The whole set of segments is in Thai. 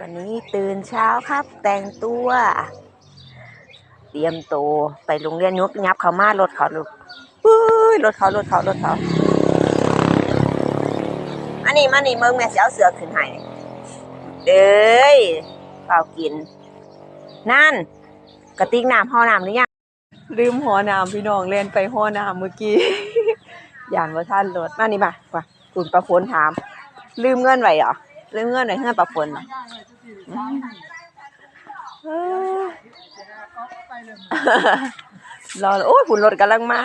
วันนี้ตื่นเช้าครับ แต่งตัว เตรียมตัวไปโรงเรียนยกยับเขามารถเขาลูกเฮ้ยรถเขารถเขารถเขาอันนี้มานี่เมืองแม่สิเอาเสือขึ้นให้เด้ยเปล่ากิน นั่น กระติกน้ำห่อน้ำหรือยังลืมห่อน้ำพี่น้องเล่นไปห่อน้ำเมื่อกี้ย่านว่าท่านรถมานี่มาว่าคุณประพลถาม ลืมเงินไว้เหรอ เลืมเงินไว้เงินประพลเหรออืมเอ้ยรอโอ้ยผุนรถกำลังมา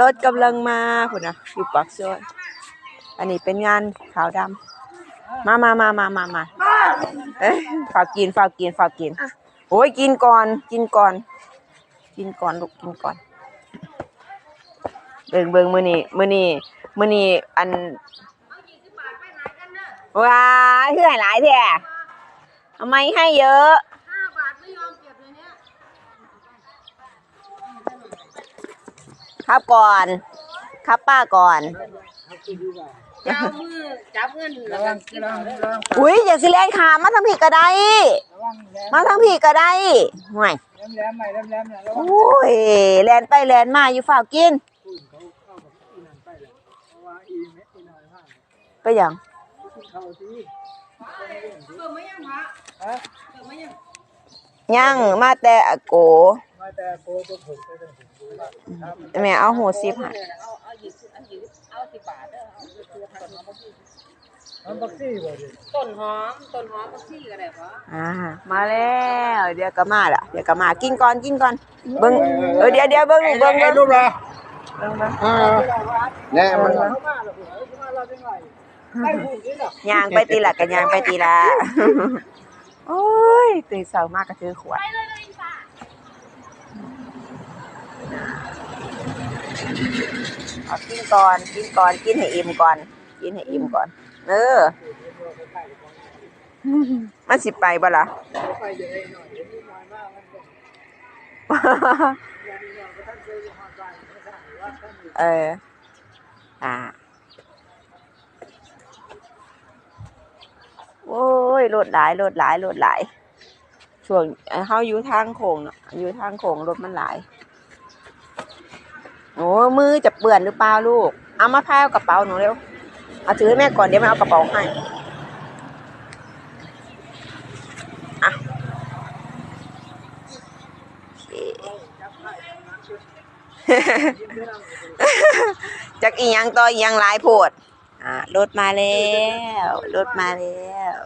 รถกำลังมาผุนนะอยู่ปากซอยอันนี้เป็นงานขาวดำมามามามามามาเอ้ยฝากกินฝากกินฝากกินโอ้ยกินก่อน กินก่อน กินก่อนลูกกินก่อน เบิ่งเบิ่งมือนี้มือนี้มือนี้อัน ว้ายคือให้หลายแท้ทำไมให้เยอะครับก่อน ครับป้าก่อนเอามือจับเงินแล้วก็กินเอาเลยอุ้ยอย่าสิแล่นขามาทางพี่ก็ได้ มาทางพี่ก็ได้ห่วยโอ้ยแลนไปแลนมาอยู่ฝ้าวกินว่าอีเม็ดอีหน่อยว่าไปหยังเข้าสิยังมาแต่อาโกมาแต่โกก็ผลไปเลยแม่เอาหูสิบให้มันบักซี่บ่ดิต้นหอมต้นหอมบักซี่ก็ได้ปะอ่ามาแล้วเดี๋ยวก็มาละเดี๋ยวก็มากินก่อนกินก่อนเบิ่งเออเดี๋ยวเดี๋ยวเบิ่งเบิ่งเบิ่งรูปละเบิ่งเบิ่งอ่าแน่มัน ยางไปตีละกันยางไปตีละโอ้ยตื่นเช้ามากก็ซื้อขวดเอากินก่อนกินก่อนกินให้อิ่มก่อน กินให้อิ่มก่อน เออ มันสิไปบ่ล่ะไปอยู่ในหน่อยเดี๋ยวนี้หน่อยมากมันก็อย่างนี้ก็ท่านเคยอยู่ฮอดบ้านก็ท่านว่าท่านอยู่ เออ อ่า โอ้ยรถหลายรถหลายรถหลายช่วงเอ่อเฮาอยู่ทางโค้งเนาะอยู่ทางโค้งรถมันหลายโอ้มือจะเปื่อนหรือเปล่าลูก เอามาพายกระเป๋าหนูเร็ว เอาถือให้แม่ก่อนเดี๋ยวแม่เอากระเป๋าให้อะจากอียังต่ออียังหลายโพด อ่ารถมาแล้วรถมาแล้ว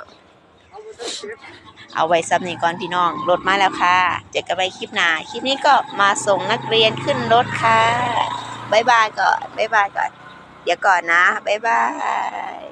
เอาไว้ซับนี่ก่อนพี่น้องรถมาแล้วค่ะ เจอกันไปคลิปหน้าคลิปนี้ก็มาส่งนักเรียนขึ้นรถค่ะบายบายก่อนบายบายก่อน เดี๋ยวก่อนนะบายบาย